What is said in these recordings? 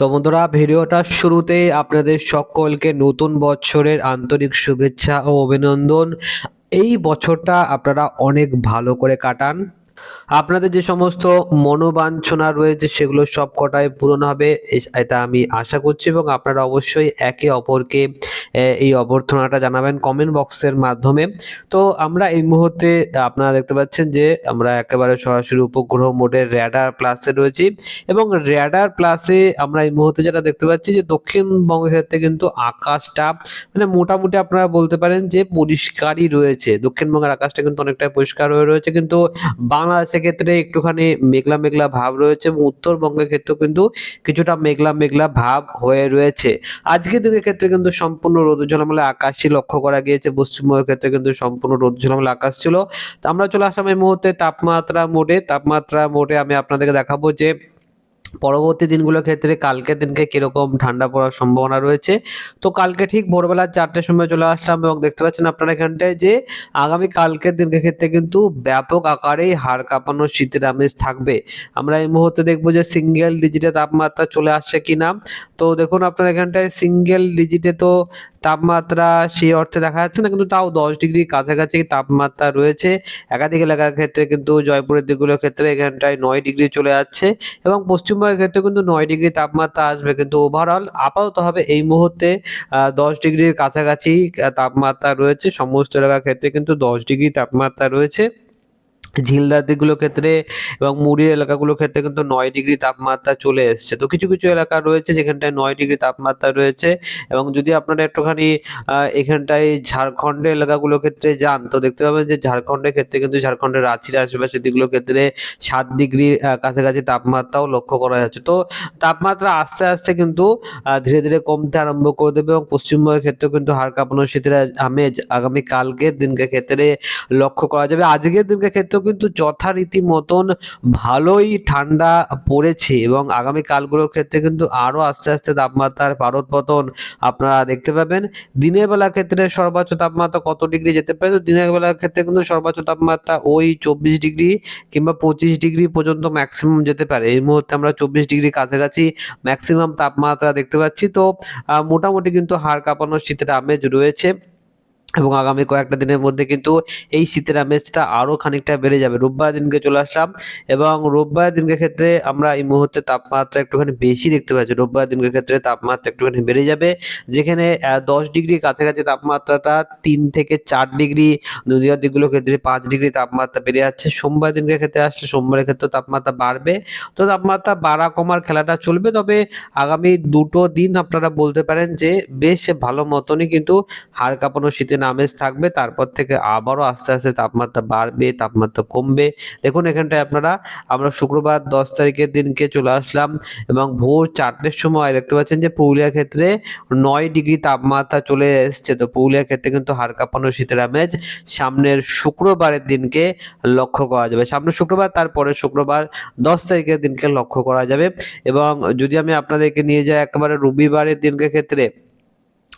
তো বন্ধুরা, ভিডিওটা শুরুতে আপনাদের সকলকে নতুন বছরের আন্তরিক শুভেচ্ছা ও অভিনন্দন। এই বছরটা আপনারা অনেক ভালো করে কাটান। আপনাদের যে সমস্ত মনোবাঞ্ছনা রয়েছে, সেগুলো সব কটায় পূরণ হবে এটা আমি আশা করছি এবং আপনারা অবশ্যই একে অপরকে এই অভ্যর্থনাটা জানাবেন কমেন্ট বক্সের মাধ্যমে। তো আমরা এই মুহূর্তে আপনারা দেখতে পাচ্ছেন যে আমরা একেবারে সরাসরি উপগ্রহ মোডের র্যাডার প্লাসে রয়েছি এবং র্যাডার প্লাসে আমরা এই মুহূর্তে যেটা দেখতে পাচ্ছি যে দক্ষিণবঙ্গের ক্ষেত্রে কিন্তু আকাশটা মানে মোটামুটি আপনারা বলতে পারেন যে পরিষ্কারই রয়েছে। দক্ষিণবঙ্গের আকাশটা কিন্তু অনেকটাই পরিষ্কার হয়ে রয়েছে কিন্তু বাংলাদেশের ক্ষেত্রে একটুখানি মেঘলা মেঘলা ভাব রয়েছে এবং উত্তরবঙ্গের ক্ষেত্রেও কিন্তু কিছুটা মেঘলা মেঘলা ভাব হয়ে রয়েছে। আজকের দিনের ক্ষেত্রে কিন্তু সম্পূর্ণ রোদ ঝলমলে আকাশই লক্ষ্য করা গিয়েছে। পশ্চিমবঙ্গের ক্ষেত্রে কিন্তু সম্পূর্ণ রোদ ঝলমলে আকাশ ছিল। তো আমরা চলে আসলাম এই মুহূর্তে তাপমাত্রা মোডে। তাপমাত্রা মোডে আমি আপনাদেরকে দেখাবো যে পরবর্তী দিনগুলোর ক্ষেত্রে কালকের দিনকে কীরকম ঠান্ডা পড়ার সম্ভাবনা রয়েছে? তো কালকে ঠিক ভোরবেলা চারটের সময় চলে আসলাম এবং দেখতে পাচ্ছেন আপনারা এখানটায় যে আগামী কালকের দিনকে ক্ষেত্রে কিন্তু ব্যাপক আকারেই হাড় কাঁপানো শীতের আমেজ থাকবে। আমরা এই মুহূর্তে দেখব যে সিঙ্গেল ডিজিটে তাপমাত্রা চলে আসছে কিনা। তো দেখুন আপনার এখানটায় সিঙ্গেল ডিজিটে তো তাপমাত্রা সেই অর্থে দেখা যাচ্ছে না, কিন্তু তাও দশ ডিগ্রি কাছাকাছি তাপমাত্রা রয়েছে। একাধিক এলাকার ক্ষেত্রে কিন্তু জয়পুরের দিকগুলোর ক্ষেত্রে এখানটায় নয় ডিগ্রি চলে যাচ্ছে এবং পশ্চিমবঙ্গের ক্ষেত্রে কিন্তু নয় ডিগ্রি তাপমাত্রা আসবে, কিন্তু ওভারঅল আপাতত হবে এই মুহূর্তে দশ ডিগ্রির কাছাকাছি তাপমাত্রা রয়েছে। সমস্ত এলাকার ক্ষেত্রে কিন্তু দশ ডিগ্রি তাপমাত্রা রয়েছে। ঝিলদার দিকগুলোর ক্ষেত্রে এবং মুড়ির এলাকাগুলোর ক্ষেত্রে কিন্তু নয় ডিগ্রি তাপমাত্রা চলে এসছে। তো কিছু কিছু এলাকা রয়েছে যেখানটায় নয় ডিগ্রি তাপমাত্রা রয়েছে এবং যদি আপনারা একটুখানি এখানটায় ঝাড়খণ্ডের এলাকাগুলোর ক্ষেত্রে যান, তো দেখতে পাবেন যে ঝাড়খণ্ডের ক্ষেত্রে কিন্তু ঝাড়খণ্ডের রাঁচির আশেপাশের দিকগুলোর ক্ষেত্রে সাত ডিগ্রি কাছাকাছি তাপমাত্রাও লক্ষ্য করা যাচ্ছে। তো তাপমাত্রা আস্তে আস্তে কিন্তু ধীরে ধীরে কমতে আরম্ভ করে দেবে এবং পশ্চিমবঙ্গের ক্ষেত্রেও কিন্তু হাড় কাঁপানো শীতের আমেজ আগামী কালকের দিনকে ক্ষেত্রে লক্ষ্য করা যাবে। আজকের দিনকে ক্ষেত্রেও কিন্তু যথারীতি মতন ভালোই ঠান্ডা পড়েছে এবং আগামী কালগুলোর ক্ষেত্রে কিন্তু আরও আস্তে আস্তে তাপমাত্রার পারদ পতন আপনারা দেখতে পাবেন। দিনের বেলার ক্ষেত্রে সর্বোচ্চ তাপমাত্রা কত ডিগ্রি যেতে পারে? তো দিনের বেলার ক্ষেত্রে কিন্তু সর্বোচ্চ তাপমাত্রা ওই চব্বিশ ডিগ্রি কিংবা পঁচিশ ডিগ্রি পর্যন্ত ম্যাক্সিমাম যেতে পারে। এই মুহূর্তে আমরা চব্বিশ ডিগ্রি কাছাকাছি ম্যাক্সিমাম তাপমাত্রা দেখতে পাচ্ছি। তো মোটামুটি কিন্তু হাড় কাঁপানোর শীতের আমেজ রয়েছে। এবং আগামী কয়েকটা দিনের মধ্যে কিন্তু এই শীতের আমেজটা আরও খানিকটা বেড়ে যাবে। রোববার দিনকে চলে আসলাম এবং রোববার দিনকে ক্ষেত্রে আমরা এই মুহূর্তে তাপমাত্রা একটুখানি বেশি দেখতে পাচ্ছি। রোববার দিনকে ক্ষেত্রে তাপমাত্রা একটুখানি বেড়ে যাবে, যেখানে দশ ডিগ্রি কাছাকাছি তাপমাত্রাটা তিন থেকে চার ডিগ্রি নদীয়ার দিকগুলোর ক্ষেত্রে পাঁচ ডিগ্রি তাপমাত্রা বেড়ে যাচ্ছে। সোমবার দিনকে ক্ষেত্রে আসলে সোমবারের ক্ষেত্রে তাপমাত্রা বাড়বে। তো তাপমাত্রা বাড়া কমার খেলাটা চলবে, তবে আগামী দুটো দিন আপনারা বলতে পারেন যে বেশ ভালো মতনই কিন্তু হাড় কাঁপানো শীতের আমেজ থাকবে, তারপর থেকে আবারও আস্তে আস্তে তাপমাত্রা বাড়বে, তাপমাত্রা কমবে। দেখুন, এখানটায় আপনারা, আমরা শুক্রবার দশ তারিখের দিনকে চলে আসলাম এবং ভোর চারটের সময় দেখতে পাচ্ছেন যে পুরুলিয়া ক্ষেত্রে নয় ডিগ্রি তাপমাত্রা চলে এসছে। তো পুরুলিয়ার ক্ষেত্রে কিন্তু হাড় কাঁপানো শীতের আমেজ সামনের শুক্রবারের দিনকে লক্ষ্য করা যাবে। সামনের শুক্রবার তারপরে শুক্রবার দশ তারিখের দিনকে লক্ষ্য করা যাবে। এবং যদি আমি আপনাদেরকে নিয়ে যাই, একেবারে রবিবারের দিনকে ক্ষেত্রে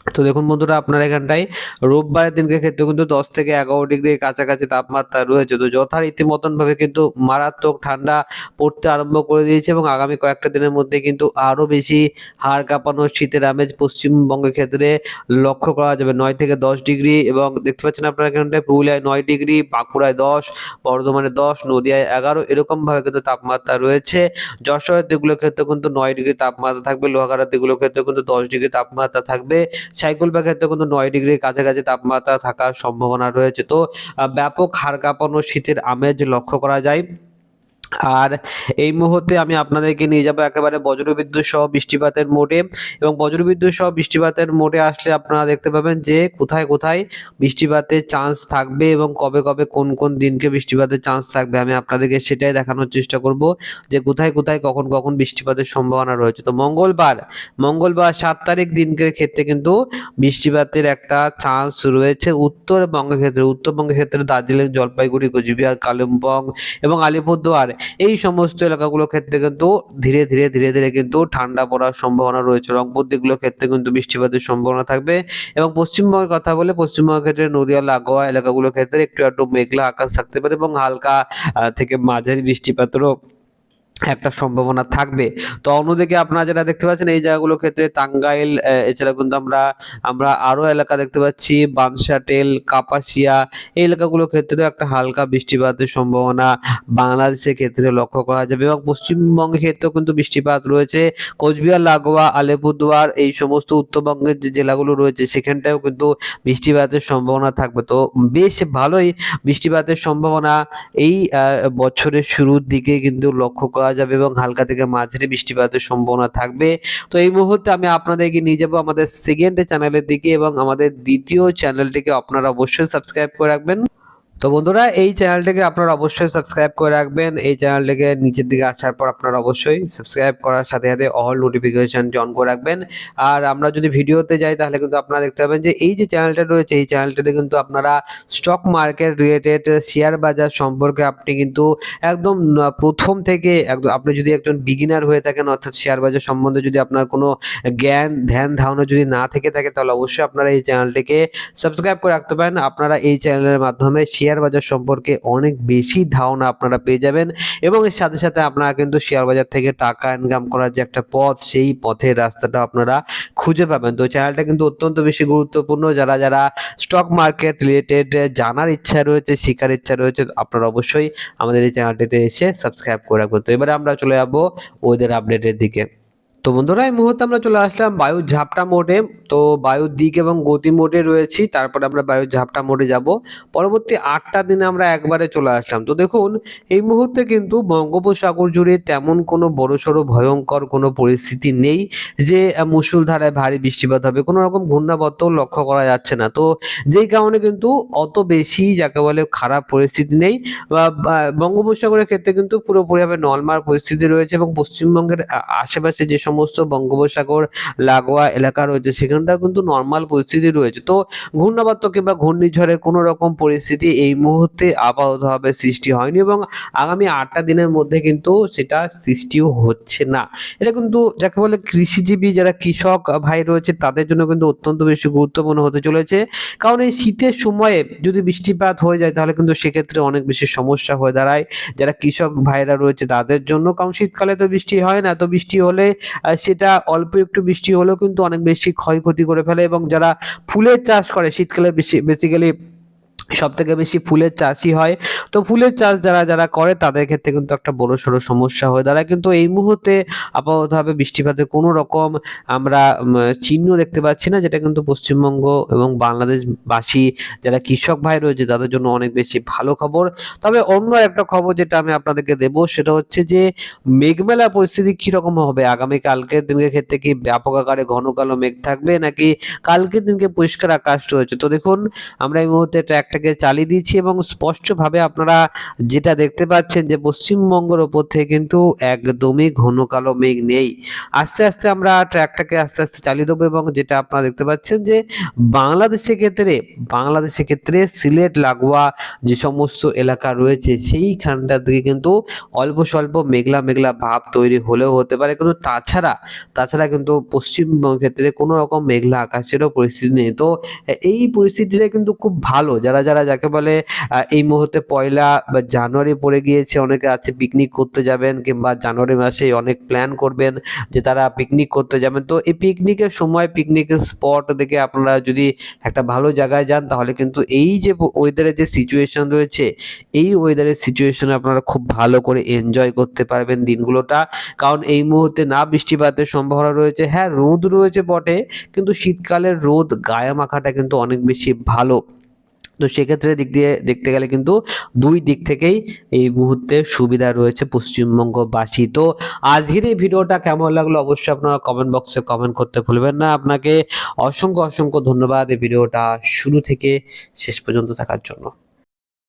তো দেখুন বন্ধুরা, আপনার এখানটায় রোববারের দিনকে ক্ষেত্রে কিন্তু দশ থেকে এগারো ডিগ্রির কাছাকাছি তাপমাত্রা রয়েছে। তো যথারীতি মতন ভাবে কিন্তু মারাত্মক ঠান্ডা পড়তে আরম্ভ করে দিয়েছে এবং আগামী কয়েকটা দিনের মধ্যে কিন্তু আরও বেশি হাড় কাঁপানো শীতের আমেজ পশ্চিমবঙ্গের ক্ষেত্রে লক্ষ্য করা যাবে। নয় থেকে দশ ডিগ্রি এবং দেখতে পাচ্ছেন আপনার এখানটায় পুরুলিয়ায় নয় ডিগ্রি, বাঁকুড়ায় দশ, বর্ধমানে দশ, নদিয়ায় এগারো এরকমভাবে কিন্তু তাপমাত্রা রয়েছে। যশোরের দিকগুলোর ক্ষেত্রে কিন্তু নয় ডিগ্রি তাপমাত্রা থাকবে, লোহাগাড়ার দিকগুলোর ক্ষেত্রে কিন্তু দশ ডিগ্রি তাপমাত্রা থাকবে। সাইকেলবার ক্ষেত্রে কিন্তু নয় ডিগ্রির কাছাকাছি তাপমাত্রা থাকার সম্ভাবনা রয়েছে। তো ব্যাপক হাড় কাঁপানো শীতের আমেজ লক্ষ্য করা যায়। আর এই মুহূর্তে আমি আপনাদেরকে নিয়ে যাব একেবারে বজ্রবিদ্যুৎ সহ বৃষ্টিপাতের মোডে এবং বজ্রবিদ্যুৎ সহ বৃষ্টিপাতের মোডে আসলে আপনারা দেখতে পাবেন যে কোথায় কোথায় বৃষ্টিপাতের চান্স থাকবে এবং কবে কবে কোন কোন দিনকে বৃষ্টিপাতের চান্স থাকবে আমি আপনাদেরকে সেটাই দেখানোর চেষ্টা করব যে কোথায় কোথায় কখন কখন বৃষ্টিপাতের সম্ভাবনা রয়েছে। তো মঙ্গলবার মঙ্গলবার সাত তারিখ দিনকের ক্ষেত্রে কিন্তু বৃষ্টিপাতের একটা চান্স রয়েছে উত্তরবঙ্গের ক্ষেত্রে। উত্তরবঙ্গের ক্ষেত্রে দার্জিলিং, জলপাইগুড়ি, কোচবিহার, কালিম্পং এবং আলিপুরদুয়ার। এই সমস্ত এলাকাগুলোর ক্ষেত্রে কিন্তু ধীরে ধীরে ধীরে ধীরে কিন্তু ঠান্ডা পড়ার সম্ভাবনা রয়েছে। রংপুর দিকগুলোর ক্ষেত্রে কিন্তু বৃষ্টিপাতের সম্ভাবনা থাকবে এবং পশ্চিমবঙ্গের কথা বলে পশ্চিমবঙ্গের ক্ষেত্রে নদীয়া, লাগোয়া এলাকাগুলোর ক্ষেত্রে একটু একটু মেঘলা আকাশ থাকতে পারে এবং হালকা থেকে মাঝারি বৃষ্টিপাতেরও একটা সম্ভাবনা থাকবে। তো অন্যদিকে আপনারা যেটা দেখতে পাচ্ছেন, এই জায়গাগুলোর ক্ষেত্রে টাঙ্গাইল এছাড়া কিন্তু আমরা আমরা আরও এলাকা দেখতে পাচ্ছি বানসাটেল কাপাসিয়া, এই এলাকাগুলোর ক্ষেত্রেও একটা হালকা বৃষ্টিপাতের সম্ভাবনা বাংলাদেশের ক্ষেত্রে লক্ষ্য করা যাবে এবং পশ্চিমবঙ্গের ক্ষেত্রেও কিন্তু বৃষ্টিপাত রয়েছে। কোচবিহার, লাগোয়া, আলিপুরদুয়ার, এই সমস্ত উত্তরবঙ্গের যে জেলাগুলো রয়েছে সেখানটাও কিন্তু বৃষ্টিপাতের সম্ভাবনা থাকবে। তো বেশ ভালোই বৃষ্টিপাতের সম্ভাবনা এই বছরের শুরুর দিকে কিন্তু লক্ষ্য করা যাবে এবং হালকা থেকে মাঝারি বৃষ্টিপাতের সম্ভাবনা থাকবে। তো এই মুহূর্তে আমি আপনাদেরকে নিয়ে যাব আমাদের সেকেন্ড চ্যানেলের দিকে এবং আমাদের দ্বিতীয় চ্যানেলটিকে আপনারা অবশ্যই সাবস্ক্রাইব করে রাখবেন। তো বন্ধুরা, এই চ্যানেলটিকে আপনারা অবশ্যই সাবস্ক্রাইব করে রাখবেন। এই চ্যানেলটিকে নিচের দিকে আসার পর আপনারা অবশ্যই সাবস্ক্রাইব করার সাথে সাথে অল নোটিফিকেশনটি অন করে রাখবেন। আর আমরা যদি ভিডিওতে যাই, তাহলে কিন্তু আপনারা দেখতে পাবেন যে এই যে চ্যানেলটা রয়েছে, এই চ্যানেলটাতে কিন্তু আপনারা স্টক মার্কেট রিলেটেড শেয়ার বাজার সম্পর্কে আপনি কিন্তু একদম প্রথম থেকে একদম আপনি যদি একজন বিগিনার হয়ে থাকেন, অর্থাৎ শেয়ার বাজার সম্বন্ধে যদি আপনার কোনো জ্ঞান, ধ্যান, ধারণা যদি না থেকে থাকে, তাহলে অবশ্যই আপনারা এই চ্যানেলটিকে সাবস্ক্রাইব করে রাখতে পারেন। আপনারা এই চ্যানেলের মাধ্যমে শেয়ার বাজার সম্পর্কে অনেক বেশি ধারণা আপনারা পেয়ে যাবেন এবং এর সাথে সাথে আপনারা কিন্তু শেয়ার বাজার থেকে টাকা ইনকাম করার যে একটা পথ, সেই পথের রাস্তাটা আপনারা খুঁজে পাবেন। তো চ্যানেলটা কিন্তু অত্যন্ত বেশি গুরুত্বপূর্ণ। যারা যারা স্টক মার্কেট রিলেটেড জানার ইচ্ছা রয়েছে, শেখার ইচ্ছা রয়েছে, আপনারা অবশ্যই আমাদের এই চ্যানেলটিতে এসে সাবস্ক্রাইব করে রাখবেন। তো এবারে আমরা চলে যাব ওদের আপডেটের দিকে। তো বন্ধুরা এই মুহূর্তে আমরা চলে আসলাম বায়ুর ঝাপটা মোডে। তো বায়ুর দিক এবং গতি মোডে রয়েছি তারপরে আমরা বায়ুর ঝাপটা মোডে যাব। পরবর্তী আটটা দিনে আমরা একবারে চলে আসলাম। তো দেখুন এই মুহূর্তে কিন্তু বঙ্গোপসাগর জুড়ে তেমন কোনো বড়সড় ভয়ঙ্কর কোনো পরিস্থিতি নেই যে আহ, মুষলধারায় ভারী বৃষ্টিপাত হবে। কোনো রকম ঘূর্ণাবর্ত লক্ষ্য করা যাচ্ছে না। তো যেই কারণে কিন্তু অত বেশি যাকে বলে খারাপ পরিস্থিতি নেই। বঙ্গোপসাগরের ক্ষেত্রে কিন্তু পুরোপুরিভাবে নর্মাল পরিস্থিতি রয়েছে এবং পশ্চিমবঙ্গের আশেপাশে যে বঙ্গোপসাগর, লাগোয়া এলাকা রয়েছে। সেখানটাও কিন্তু নর্মাল পরিস্থিতি রয়েছে। তো ঘূর্ণাবর্ত কিংবা ঘূর্ণিঝড়ের কোনো রকম পরিস্থিতি এই মুহূর্তে আপাততভাবে সৃষ্টি হয়নি এবং আগামী আটটা দিনের মধ্যে কিন্তু সেটা সৃষ্টিও হচ্ছে না। এটা কিন্তু যাকে বলে কৃষিজীবী যারা কৃষক ভাই রয়েছে, তাদের জন্য কিন্তু অত্যন্ত বেশি গুরুত্বপূর্ণ হতে চলেছে। কারণ এই শীতের সময়ে যদি বৃষ্টিপাত হয়ে যায়, তাহলে কিন্তু সেক্ষেত্রে অনেক বেশি সমস্যা হয়ে দাঁড়ায়। যারা কৃষক ভাইরা রয়েছে, তাদের জন্য। কারণ শীতকালে তো বৃষ্টি হয় না, তো বৃষ্টি হলে সেটা অল্প একটু বৃষ্টি হলেও কিন্তু অনেক বেশি ক্ষয়ক্ষতি করে ফেলে এবং যারা ফুলের চাষ করে শীতকালে বেশি বেসিক্যালি সব থেকে বেশি ফুলের চাষই হয়। তো ফুলের চাষ যারা যারা করে, তাদের ক্ষেত্রে কিন্তু একটা বড় সড়ো সমস্যা হয়ে দাঁড়ায়। কিন্তু এই মুহূর্তে আপাততভাবে বৃষ্টিপাতের কোনো রকম আমরা চিহ্ন দেখতে পাচ্ছি না, যেটা কিন্তু পশ্চিমবঙ্গ এবং বাংলাদেশবাসী, যারা কৃষক ভাই রয়েছে, তাদের জন্য অনেক বেশি ভালো খবর। তবে অন্য একটা খবর যেটা আমি আপনাদেরকে দেবো, সেটা হচ্ছে যে মেঘমেলা পরিস্থিতি কীরকম হবে? আগামী কালকের দিনের ক্ষেত্রে কি ব্যাপক আকারে ঘন কালো মেঘ থাকবে, নাকি কালকের দিনকে পরিষ্কার আকাশ রয়েছে? তো দেখুন, আমরা এই মুহূর্তে ট্র্যাকটাকে চালিয়ে দিচ্ছি এবং স্পষ্টভাবে আপনারা যেটা দেখতে পাচ্ছেন যে পশ্চিমবঙ্গের ওপর থেকে কিন্তু একদমই ঘন কালো মেঘ নেই। আস্তে আস্তে আমরা ট্র্যাকটাকে আস্তে আস্তে চালিয়ে দেবো এবং যেটা আপনারা দেখতে পাচ্ছেন যে বাংলাদেশের ক্ষেত্রে বাংলাদেশের ক্ষেত্রে সিলেট, লাগোয়া যে সমস্ত এলাকা রয়েছে সেইখানটার থেকে কিন্তু অল্প স্বল্প মেঘলা মেঘলা ভাব তৈরি হলেও হতে পারে। কিন্তু তাছাড়া তাছাড়া কিন্তু পশ্চিমবঙ্গের ক্ষেত্রে কোনো রকম মেঘলা আকাশেরও পরিস্থিতি নেই। তো এই পরিস্থিতিটা কিন্তু খুব ভালো। যারা যারা যাকে বলে এই মুহূর্তে পয়লা বা জানুয়ারি পড়ে গিয়েছে, অনেকে আছে পিকনিক করতে যাবেন কিংবা জানুয়ারি মাসে অনেক প্ল্যান করবেন যে তারা পিকনিক করতে যাবেন। তো এই পিকনিকের সময় পিকনিকের স্পট দেখে আপনারা যদি একটা ভালো জায়গায় যান, তাহলে কিন্তু এই যে ওয়েদারের যে সিচুয়েশন রয়েছে, এই ওয়েদারের সিচুয়েশনে আপনারা খুব ভালো করে এনজয় করতে পারবেন দিনগুলোটা। কারণ এই মুহূর্তে না বৃষ্টিপাতের সম্ভাবনা রয়েছে। হ্যাঁ রোদ রয়েছে বটে, কিন্তু শীতকালের রোদ গায়ে মাখাটা কিন্তু অনেক বেশি ভালো। তো সেক্ষেত্রে দিক দিয়ে দেখতে গেলে কিন্তু দুই দিক থেকেই এই মুহূর্তে সুবিধা রয়েছে পশ্চিমবঙ্গবাসী। তো আজকের এই ভিডিওটা কেমন লাগল অবশ্যই আপনারা কমেন্ট বক্সে কমেন্ট করতে ভুলবেন না। আপনাকে অসংখ্য অসংখ্য ধন্যবাদ এই ভিডিওটা শুরু থেকে শেষ পর্যন্ত থাকার জন্য।